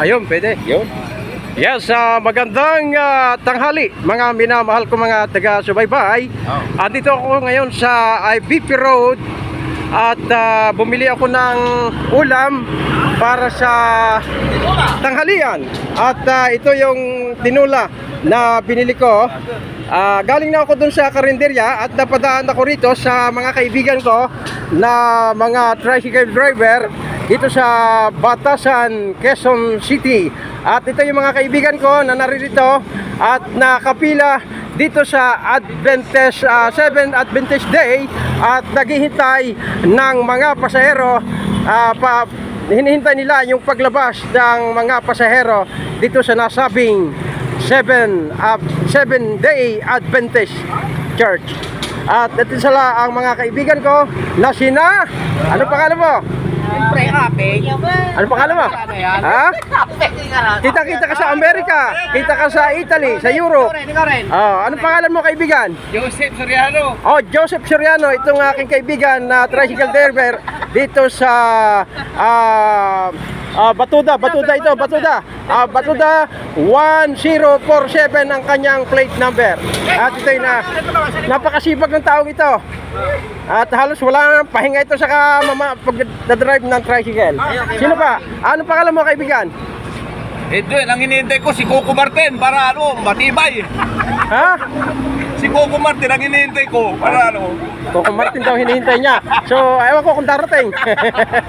Ayun, pwede. Yun. Yes, ah, magandang ah, tanghali mga minamahal ko mga taga-subaybay. Oh. Andito ako ngayon sa IBP Road at ah, bumili ako ng ulam para sa tanghalian. At ah, ito yung tinula na binili ko. Ah, galing na ako dun sa karinderya at napadaan ako rito sa mga kaibigan ko na mga tricycle driver dito sa Batasan, Quezon City. At ito yung mga kaibigan ko na naririto at nakapila dito sa Adventist, ah, 7 Adventist Day at naghihintay ng mga pasahero ah, pa, hinihintay nila yung paglabas ng mga pasahero dito sa nasabing 7 uh, 7 Day Adventist Church. At ito sila ang mga kaibigan ko na sina Ano pangalan mo? Siyempre, kape. Ano pangalan mo? Ha? Kita-kita ka sa Amerika, kita ka sa Italy, sa Europe. Oh, ano pangalan mo kaibigan? Joseph Soriano. Oh, Joseph Soriano, itong aking kaibigan na tricycle driver dito sa ah ah, Batuda, Batuda ito, Batuda. Ah, Batuda 1047 ang kanyang plate number. At ito na napakasipag ng taong ito. At halos wala nang pahinga ito sa mama pag-drive ng tricycle. Sino pa? Ano pangalan mo kaibigan? Ito yun, ang hinihintay ko si Coco Martin para ano, matibay. Ha? Si Coco Martin ang hinihintay ko para ano. Coco Martin daw hinihintay niya. So, ewan ko kung darating.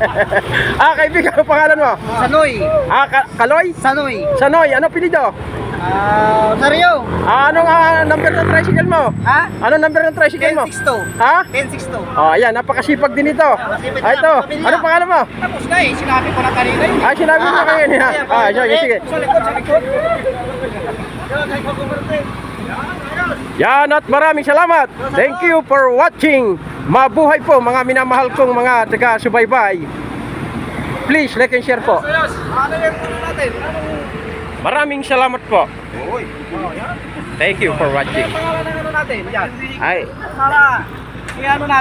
ah, kaibigan, ano pangalan mo? Sanoy. Ah, Ka- Kaloy? Sanoy. Sanoy, ano pilido? Ah, Sario. Ah, anong ah, number ng tricycle mo? Ha? Ano number ng tricycle mo? 1062. Ha? 1062. Oh, ayan, napakasipag din ito. Ah, ito. Ano pangalan mo? Tapos na eh, sinabi ko na kanina eh. Ah, sinabi mo kayo niya. Ah, sige, sige. Sa likod, sa likod. Yan at maraming salamat. Thank you for watching. Mabuhay po mga minamahal kong mga taga-subaybay. Please like and share po. Ano? Maraming salamat po. Thank you for watching. Ano. Ay, Para, i-ano natin.